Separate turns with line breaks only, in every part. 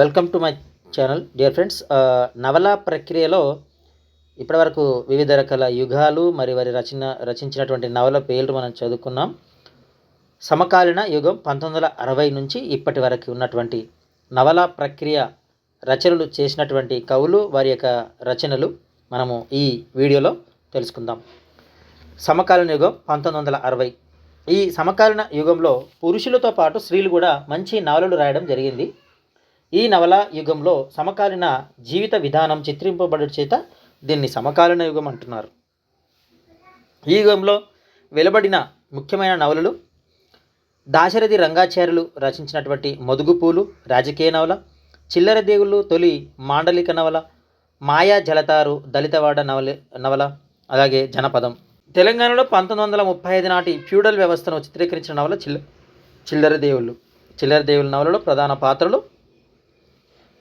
Welcome to my channel dear friends నవల ప్రక్రియలో ఇప్పటివరకు వివిధ రకాల యుగాలు మరి వారి రచన రచించినటువంటి నవల పేర్లు మనం చదువుకున్నాం. సమకాలీన యుగం పంతొమ్మిది వందల అరవై నుంచి ఇప్పటి వరకు ఉన్నటువంటి నవల ప్రక్రియ రచనలు చేసినటువంటి కవులు వారి యొక్క రచనలు మనము ఈ వీడియోలో తెలుసుకుందాం. సమకాలీన యుగం పంతొమ్మిది వందల అరవై. ఈ సమకాలీన యుగంలో పురుషులతో పాటు స్త్రీలు కూడా మంచి నవలలు రాయడం జరిగింది. ఈ నవల యుగంలో సమకాలీన జీవిత విధానం చిత్రింపబడి చేత దీన్ని సమకాలీన యుగం అంటున్నారు. ఈ యుగంలో వెలువడిన ముఖ్యమైన నవలలు దాశరథి రంగాచార్యులు రచించినటువంటి మదుగుపూలు రాజకీయ నవల చిల్లర దేవుళ్ళు తొలి మాండలిక నవల మాయా జలతారు దళితవాడ నవల నవల అలాగే జనపదం. తెలంగాణలో పంతొమ్మిది వందల ముప్పై ఐదు నాటి ఫ్యూడల్ వ్యవస్థను చిత్రీకరించిన నవల చిల్ల చిల్లర దేవుళ్ళు. చిల్లర దేవుళ్ళ నవలలో ప్రధాన పాత్రలు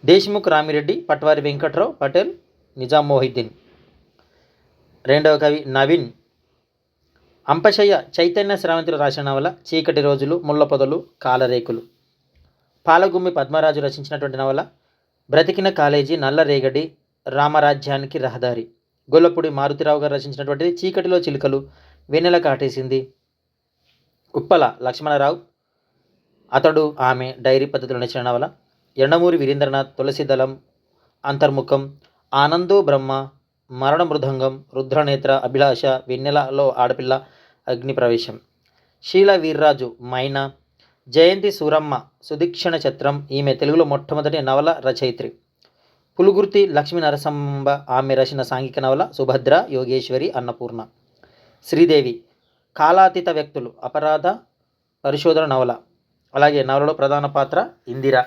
దేశ్ముఖ్ రామిరెడ్డి పట్వారి వెంకట్రావు పటేల్ నిజాం మొహిద్దీన్ రెండవ కవి నవీన్. అంపశయ్య చైతన్య శ్రావంతులు రాసిన నవల చీకటి రోజులు ముళ్ళ పొదలు కాలరేకులు. పాలగుమ్మి పద్మరాజు రచించినటువంటి నవల బ్రతికిన కాలేజీ నల్లరేగడి రామరాజ్యానికి రహదారి. గొల్లపూడి మారుతిరావు గారు రచించినటువంటిది చీకటిలో చిలుకలు వెన్నెల కాటేసింది. ఉప్పల లక్ష్మణరావు. అతడు ఆమె డైరీ పద్ధతిలో నచ్చిన నవల. ఎండమూరి వీరేంద్రనాథ్ తులసిదళం అంతర్ముఖం ఆనందో బ్రహ్మ మరణ మృదంగం రుద్రనేత్ర అభిలాష వెన్నెలలో ఆడపిల్ల అగ్ని ప్రవేశం శీల వీర్రాజు మైనా జయంతి సూరమ్మ సుదీక్షణ చిత్రం ఈమె తెలుగులో మొట్టమొదటి నవల రచయిత్రి. పులుగుర్తి లక్ష్మీ నరసంబ ఆమె రచన సాంఘిక నవల సుభద్ర యోగేశ్వరి అన్నపూర్ణ. శ్రీదేవి కాలాతీత వ్యక్తులు అపరాధ పరిశోధన నవల. అలాగే నవలలో ప్రధాన పాత్ర ఇందిర.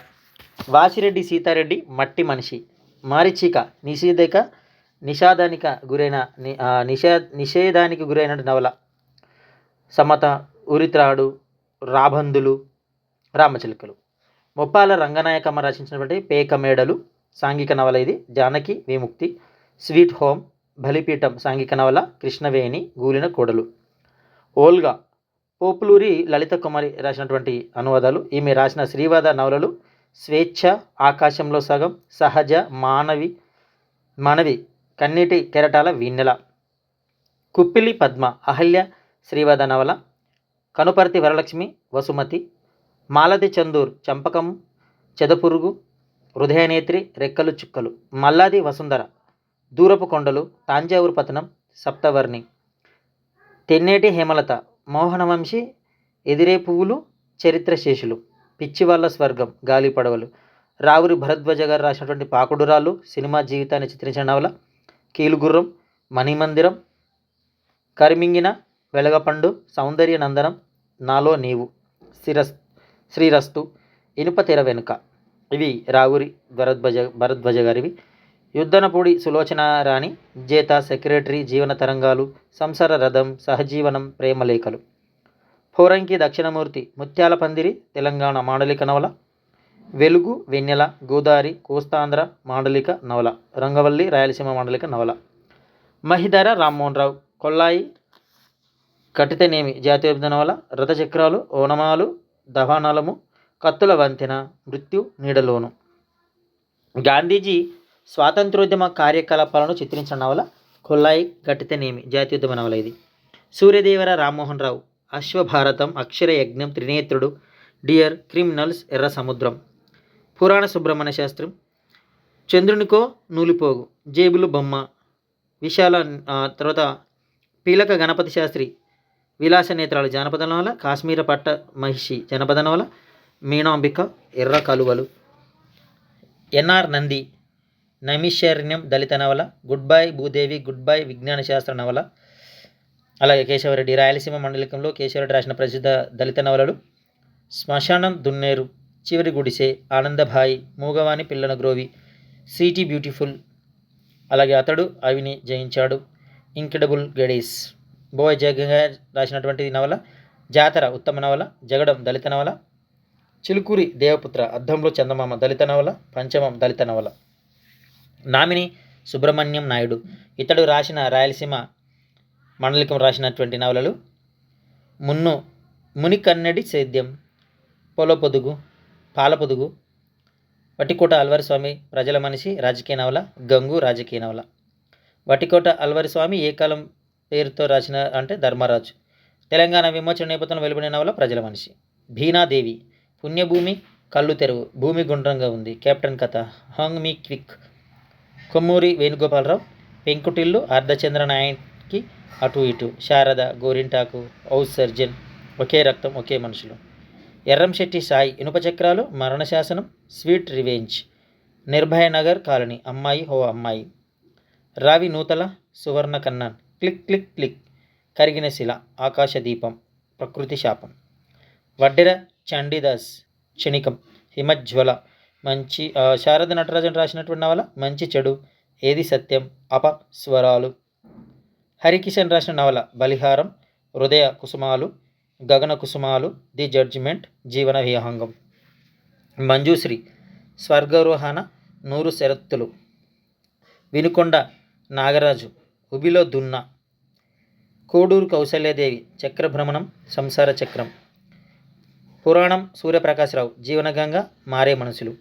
వాసిరెడ్డి సీతారెడ్డి మట్టి మనిషి. మారిచిక నిషేధిక నిషాదానిక గురైన ని- నిషే నిషేధానికి గురైన నవల. సమత ఉరిత్రాడు రాబందులు రామచిలుకలు. ముప్పాల రంగనాయకమ్మ రచించినటువంటి పేక మేడలు సాంఘిక నవల ఇది. జానకి విముక్తి స్వీట్ హోమ్ బలిపీఠం సాంఘిక నవల కృష్ణవేణి గూలిన కోడలు. ఓల్గా పోపులూరి లలిత కుమారి రాసినటువంటి అనువాదాలు. ఈమె రాసిన శ్రీవాద నవలలు స్వేచ్ఛ ఆకాశంలో సగం సహజ మానవి మనవి కన్నీటి కెరటాల వీణెల కుప్పిలి పద్మ అహల్య శ్రీవదనవల కనుపర్తి వరలక్ష్మి వసుమతి మాలతి చందూర్ చంపకం చెదపురుగు హృదయనేత్రి రెక్కలు చుక్కలు మల్లాది వసుంధర దూరపు కొండలు తాంజావూరు పతనం సప్తవర్ణి. తెన్నేటి హేమలత మోహనవంశి ఎదిరే పువ్వులు చరిత్ర శేషులు. పిచ్చివాళ్ళ స్వర్గం గాలి పడవలు. రావురి భరద్వాజ గారు రాసినటువంటి పాకుడురాలు సినిమా జీవితాన్ని చిత్రించిన నవల. కీలుగుర్రం మణిమందిరం కరిమింగిన వెలగపండు సౌందర్య నందనం నాలో నీవు శిరస్ శ్రీరస్తు ఇనుప తెర వెనుక. ఇవి రావురి భరద్వజ భరద్వజ గారివి. యుద్ధనపూడి సులోచన రాణి జేత సెక్రటరీ జీవన తరంగాలు సంసార రథం సహజీవనం ప్రేమలేఖలు హోరంకి దక్షిణమూర్తి ముత్యాల పందిరి తెలంగాణ మాండలిక నవల. వెలుగు వెన్నెల గోదావరి కోస్తాంధ్ర మాండలిక నవల. రంగవల్లి రాయలసీమ మాండలిక నవల. మహిధర రామ్మోహన్ రావు కొల్లాయి కటితనేమి జాతీయ నవల. రథచక్రాలు ఓనమాలు దవానలము కత్తుల వంతెన మృత్యు నీడలోను. గాంధీజీ స్వాతంత్రోద్యమ కార్యకలాపాలను చిత్రించిన నవల. కొల్లాయి గట్టితనేమి జాతీయోద్యమ నవల ఇది. సూర్యదేవర రామ్మోహన్ రావు అశ్వభారతం అక్షర యజ్ఞం త్రినేత్రుడు డియర్ క్రిమినల్స్ ఎర్ర సముద్రం. పురాణ సుబ్రహ్మణ్య శాస్త్రం. చంద్రునికో నూలిపోగు జేబులు బొమ్మ. విశాల తర్వాత పీలక గణపతి శాస్త్రి విలాస నేత్రాలు జానపద నవల కాశ్మీర పట్ట మహిషి జనపద నవల మీనాంబిక ఎర్ర కలువలు. ఎన్ఆర్ నంది నైమిషారణ్యం దళిత నవల good bye Bhudevi good bye విజ్ఞాన శాస్త్ర నవల అలాగే కేశవరెడ్డి రాయలసీమ మండలికంలో కేశవరెడ్డి రాసిన ప్రసిద్ధ దళిత నవలలు శ్మశానం దున్నేరు చివరి గుడిసె ఆనందభాయి మూగవాణి పిల్లన గ్రోవి సిటీ బ్యూటిఫుల్ అలాగే అతడు అవిని జయించాడు. ఇంక్రెడబుల్ గడీస్. బోయ్ జగంగా రాసినటువంటి నవల జాతర ఉత్తమ నవల జగడం దళిత నవల చిలుకూరి దేవపుత్ర అద్దంలో చందమామ దళిత నవల పంచమం దళిత నవల. నామిని సుబ్రహ్మణ్యం నాయుడు. ఇతడు రాసిన రాయలసీమ మండలికం రాసినటువంటి నవలలు. మున్ను మునికన్నడి సేద్యం పొలపొదుగు పాలపొదుగు వటికోట అల్వారి స్వామి ప్రజల మనిషి రాజకీయ నవల గంగు రాజకీయ నవల. వటికోట అల్వారి స్వామి ఏ కాలం పేరుతో రాసిన అంటే ధర్మరాజు. తెలంగాణ విమోచన నేపథ్యంలో వెలువడిన నవల ప్రజల మనిషి. భీనాదేవి పుణ్యభూమి కళ్ళు తెరువు భూమి గుండ్రంగా ఉంది. కెప్టెన్ కథ hang me quick. Kommuri Venugopalarao పెంకుటిల్లు అర్ధచంద్ర నాయన్ కి అటు ఇటు. శారద గోరింటాకు ఔస్ సర్జన్ ఒకే రక్తం ఒకే మనుషులు. ఎర్రంశెట్టి సాయి ఇనుప చక్రాలు మరణశాసనం sweet revenge. Nirbhaya Nagar colony అమ్మాయి హో అమ్మాయి. రావి Nutala Suvarna Kannan. Click click click. కరిగిన శిల ఆకాశ దీపం ప్రకృతి శాపం. వడ్డెర చండీదాస్ క్షణికం హిమజ్వల. మంచి శారద నటరాజన్ రాసినటువంటి నవల మంచి చెడు. ఏది సత్యం అపస్వరాలు హరికిషన్ రాసిన నవల బలిహారం హృదయ కుసుమాలు గగన కుసుమాలు ది జడ్జిమెంట్ జీవన విహంగం మంజుశ్రీ స్వర్గారోహణ నూరు శరత్తులు. వినుకొండ నాగరాజు ఉబిలో దున్న. కోడూరు కౌశల్యదేవి చక్రభ్రమణం సంసార చక్రం. పురాణం సూర్యప్రకాశరావు జీవనగంగ మారే మనసులు.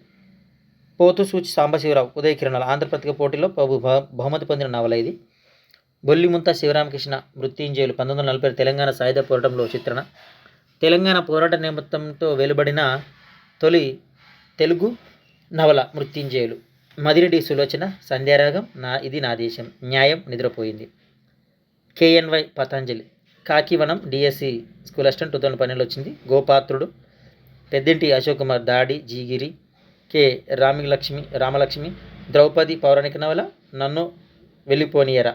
పోతు సూచి సాంబశివరావు ఉదయ ఆంధ్రప్రతిక పోటీలో బహుమతి పొందిన నవల ఇది. బొల్లిముంత శివరామకృష్ణ మృత్యుంజయులు పంతొమ్మిది వందల నలభై తెలంగాణ సాయుధ పోరాటంలో చిత్రణ. తెలంగాణ పోరాట నిమిత్తంతో వెలువడిన తొలి తెలుగు నవల మృత్యుంజయులు. మదిరెడ్డి సులోచన సంధ్యారాగం నా ఇది నా దేశం న్యాయం నిద్రపోయింది. KNY Patanjali కాకివనం DSC school assistant two thousand పన్నెండులో వచ్చింది. గోపాత్రుడు పెద్దింటి అశోక్ కుమార్ దాడి జీగిరి కె రామలక్ష్మి రామలక్ష్మి ద్రౌపది పౌరాణిక నవల నన్ను వెళ్ళిపోనియరా.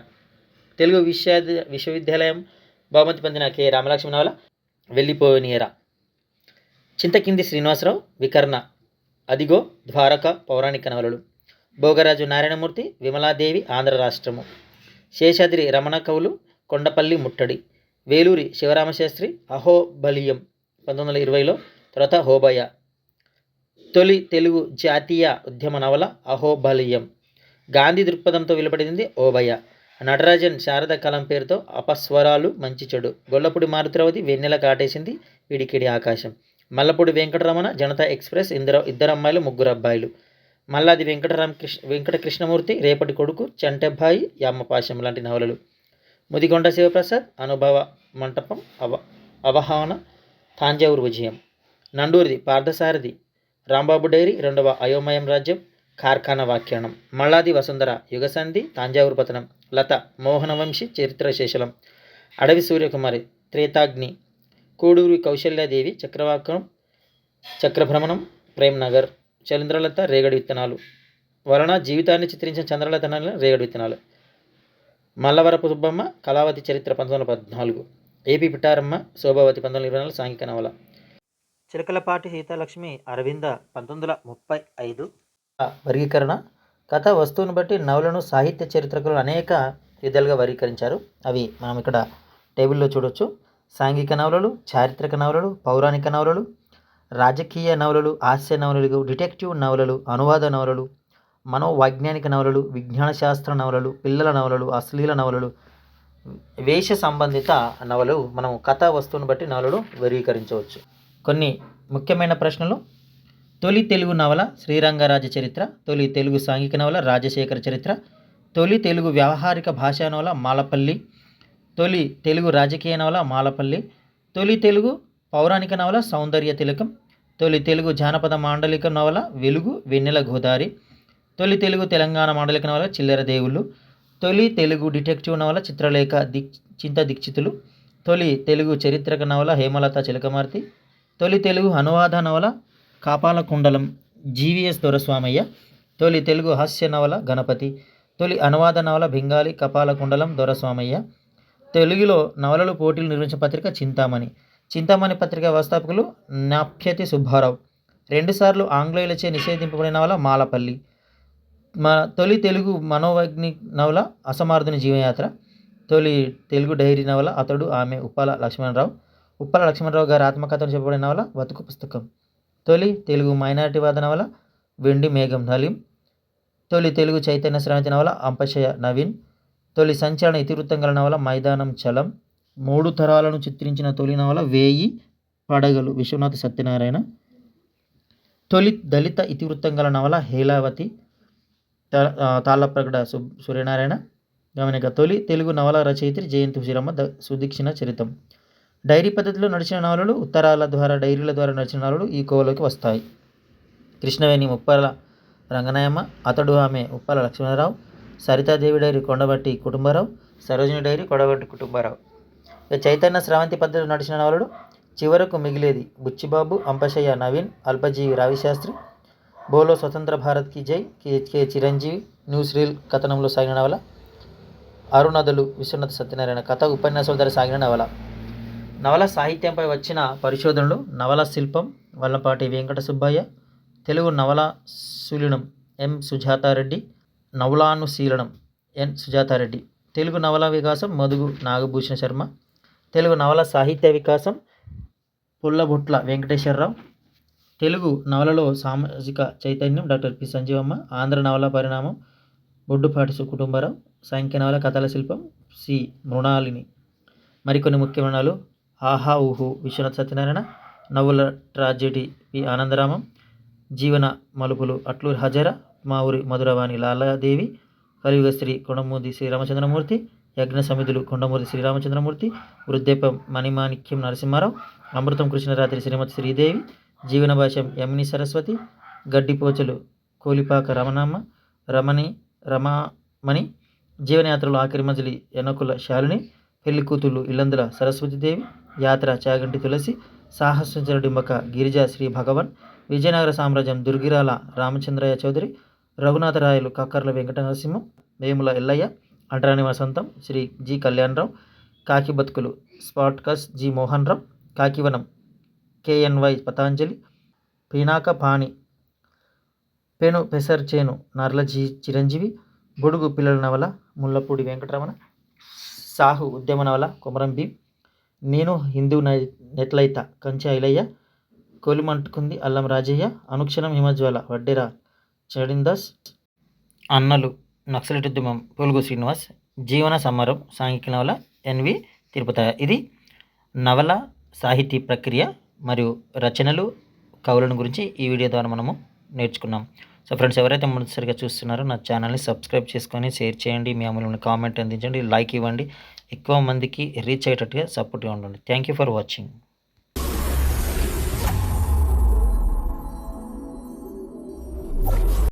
తెలుగు విశ్వ విశ్వవిద్యాలయం బహుమతి పొందిన కె రామలక్ష్మి నవల వెళ్ళిపోనియరా చింతకింది శ్రీనివాసరావు వికర్ణ అదిగో ద్వారక పౌరాణిక నవలలు. భోగరాజు నారాయణమూర్తి విమలాదేవి ఆంధ్ర రాష్ట్రము. శేషాద్రి రమణ కవులు కొండపల్లి ముట్టడి. వేలూరి శివరామశాస్త్రి అహోబలియం పంతొమ్మిది వందల ఇరవైలో తర్వాత హోబయ తొలి తెలుగు జాతీయ ఉద్యమ నవల అహోబలియం. గాంధీ దృక్పథంతో వెలువడింది ఓబయ నటరాజన్ శారద కలం పేరుతో అపస్వరాలు మంచి చెడు. గొల్లపూడి మారుతిరవతి వెన్నెల కాటేసింది విడికిడి ఆకాశం. మల్లపూడి వెంకటరమణ జనతా ఎక్స్ప్రెస్ ఇందరు ఇద్దరు అమ్మాయిలు ముగ్గురు అబ్బాయిలు. మల్లాది వెంకటరామకృష్ణ వెంకట కృష్ణమూర్తి రేపటి కొడుకు చంటెబ్బాయి యామపాశం లాంటి నవలలు. ముదిగొండ శివప్రసాద్ అనుభవ మంటపం అవ అవహాన తాంజావూరు విజయం. నండూరిది పార్థసారథి రాంబాబు డైరీ రెండవ అయోమయం రాజ్యం. కార్ఖాన వ్యాఖ్యానం. మల్లాది వసుంధర యుగసంధి తాంజావూరు పతనం లత మోహనవంశి చరిత్ర శేషలం. అడవి సూర్యకుమారి త్రేతాగ్ని కోడూరి కౌశల్యాదేవి చక్రవాకం చక్రభ్రమణం ప్రేమ్ నగర్ చంద్రలత రేగడి విత్తనాలు. వలన జీవితాన్ని చిత్రించిన చంద్రలత రేగడి విత్తనాలు. మల్లవరపు సుబ్బమ్మ కళావతి చరిత్ర పంతొమ్మిది వందల పద్నాలుగు. ఏపీ పిఠారమ్మ శోభావతి పంతొమ్మిది ఇరవై నాలుగు సాంఘిక నవల. చిలకలపాటి సీతాలక్ష్మి అరవింద పంతొమ్మిది వందల ముప్పై ఐదు. వర్గీకరణ. కథ వస్తువును బట్టి నవలను సాహిత్య చరిత్రకులు అనేక విధాలుగా వర్గీకరించారు. అవి మనం ఇక్కడ టేబుల్లో చూడొచ్చు. సాంఘిక నవలలు చారిత్రక నవలలు పౌరాణిక నవలలు రాజకీయ నవలలు హాస్య నవలలు డిటెక్టివ్ నవలలు అనువాద నవలలు మనోవైజ్ఞానిక నవలలు విజ్ఞాన శాస్త్ర నవలలు పిల్లల నవలలు అశ్లీల నవలలు వేష సంబంధిత నవలు మనం కథా వస్తువును బట్టి నవలలు వర్గీకరించవచ్చు. కొన్ని ముఖ్యమైన ప్రశ్నలు. తొలి తెలుగు నవల శ్రీరంగరాజ చరిత్ర తొలి తెలుగు సాంఘిక నవల రాజశేఖర చరిత్ర తొలి తెలుగు వ్యావహారిక భాషా నవల మాలపల్లి తొలి తెలుగు రాజకీయ నవల మాలపల్లి తొలి తెలుగు పౌరాణిక నవల సౌందర్య తిలకం తొలి తెలుగు జానపద మాండలిక నవల వెలుగు వెన్నెల గోదారి తొలి తెలుగు తెలంగాణ మాండలిక నవల చిల్లర దేవుళ్ళు తొలి తెలుగు డిటెక్టివ్ నవల చిత్రలేఖ దిక్ చింత దీక్షితులు తొలి తెలుగు చరిత్రక నవల హేమలత చిలకమార్తి తొలి తెలుగు అనువాద నవల కాపాలకుండలం జీవీఎస్ జీవిఎస్ దొరస్వామయ్య తొలి తెలుగు హాస్య నవల గణపతి తొలి అనువాద నవల బెంగాలీ కపాలకుండలం దొరస్వామయ్య తెలుగులో నవలలు పోటీలు నిర్వహించిన పత్రిక చింతామణి. చింతామణి పత్రిక వ్యవస్థాపకులు నాప్యతి సుబ్బారావు. రెండుసార్లు ఆంగ్లేయులచే నిషేధింపబడిన నవల మాలపల్లి. మన తొలి తెలుగు మనోవైజ్ఞి నవల అసమార్థుని జీవయాత్ర తొలి తెలుగు డైరీ నవల అతడు ఆమె ఉప్పాల లక్ష్మణరావు. ఉప్పాల లక్ష్మణరావు గారి ఆత్మకథను చెప్పబడిన నవల బతుకు పుస్తకం. తొలి తెలుగు మైనారిటీవాద నవల వెండి మేఘం నలీం. తొలి తెలుగు చైతన్య శ్రాంతి నవల అంపశయ నవీన్. తొలి సంచలన ఇతివృత్తం గల నవల మైదానం చలం. మూడు తరాలను చిత్రించిన తొలి నవల వేయి పడగలు విశ్వనాథ సత్యనారాయణ. తొలి దళిత ఇతివృత్తం గల నవల హేలావతి తాళ్ళప్రగడ సు సూర్యనారాయణ. గమనిక తొలి తెలుగు నవల రచయిత్రి జయంతి సుశీలమ్మ ద సుదీక్షణ చరితం. డైరీ పద్ధతిలో నడిచిన నవలలు ఉత్తరాల ద్వారా డైరీల ద్వారా నడిచిన నవలలు ఈ కోవలోకి వస్తాయి. కృష్ణవేణి ముప్పాల రంగనాయమ్మ అతడు ఆమె ఉప్పాల లక్ష్మణరావు సరితాదేవి డైరీ కొండబట్టి కుటుంబరావు సరోజిని డైరీ కొండబట్టి కుటుంబరావు. ఇక చైతన్య శ్రావంతి పద్ధతిలో నడిచిన నవలలు చివరకు మిగిలేది బుచ్చిబాబు అంపశయ్య నవీన్ అల్పజీవి రావిశాస్త్రి బోలో స్వతంత్ర భారత్కి జై కే చిరంజీవి న్యూస్ రీల్ కథనంలో సాగిన నవల అరుణదులు విశ్వనాథ్ సత్యనారాయణ కథ ఉపన్యాసాల ద్వారా సాగిన నవల. నవల సాహిత్యంపై వచ్చిన పరిశోధనలు నవల శిల్పం వల్లపాటి వెంకట సుబ్బయ్య తెలుగు నవల శూలినం ఎం. సుజాతారెడ్డి నవలానుశీలనం ఎన్. సుజాతారెడ్డి తెలుగు నవల వికాసం మధుగు నాగభూషణ శర్మ తెలుగు నవల సాహిత్య వికాసం పుల్లబొట్ల వెంకటేశ్వరరావు తెలుగు నవలలో సామాజిక చైతన్యం డాక్టర్ పి. సంజీవమ్మ ఆంధ్ర నవల పరిణామం బొడ్డుపాటి కుటుంబరావు సాంఖ్య నవల కథల శిల్పం సి. మృణాలిని. మరికొన్ని ముఖ్యమైనలు ఆహా ఊహు విశ్వనాథ్ సత్యనారాయణ నవ్వుల ట్రాజెడీ పి ఆనందరామం జీవన మలుపులు అట్లూరి హజర మా ఊరి మధురవాణి లాలాదేవి కలియుగ శ్రీ కొండమూర్తి శ్రీరామచంద్రమూర్తి యజ్ఞ సమిధులు కొండమూర్తి శ్రీరామచంద్రమూర్తి వృద్ధేపం మణిమాణిక్యం నరసింహారావు అమృతం కృష్ణరాత్రి శ్రీమతి శ్రీదేవి జీవన భాష్యం యమిని సరస్వతి గడ్డిపోచలు కోలిపాక రమణమ్మ రమణి రమామణి జీవనయాత్రలు ఆఖరి మజిలి ఎనకుల శాలిని పెళ్ళి కూతుళ్ళు ఇల్లందుల సరస్వతీదేవి యాత్ర చాగంటి తులసి సాహసించర డింబక గిరిజా శ్రీ భగవన్ విజయనగర సామ్రాజ్యం దుర్గిరాల రామచంద్రయ్య చౌదరి రఘునాథరాయలు కక్కర్ల వెంకట నరసింహం వేముల ఎల్లయ్య అంటరాని వసంతం శ్రీ జి కళ్యాణరావు కాకి బతుకులు Spartacus G Mohan Rao కాకివనం KNY Patanjali పీనాక పాణి పెను పెసర్చేను నర్ల జి చిరంజీవి బొడుగు పిల్లల నవల ముల్లపూడి వెంకటరమణ సాహు ఉద్యమ నవల కొమరం భీం. నేను హిందూ నై- నెట్లయిత కంచె ఐలయ్య కోలిమంటుకుంది అల్లం రాజయ్య అనుక్షణం హిమజ్వాల వడ్డెర చడిందాస్. అన్నలు నక్సలైట్ ఉద్యమం పొలుగు శ్రీనివాస్ జీవన సమరం సాంఘిక నవల ఎన్వి తిరుపతి. ఇది నవల సాహితీ ప్రక్రియ మరియు రచనలు కవులను గురించి ఈ వీడియో ద్వారా మనము నేర్చుకున్నాం. సో ఫ్రెండ్స్ ఎవరైతే మొదటిసారిగా చూస్తున్నారో నా ఛానల్ని సబ్స్క్రైబ్ చేసుకొని షేర్ చేయండి. మీ అమలు కామెంట్ అందించండి. లైక్ ఇవ్వండి. ఎక్కువ మందికి రీచ్ అయ్యేటట్టుగా సపోర్ట్గా ఉండండి. Thank you for watching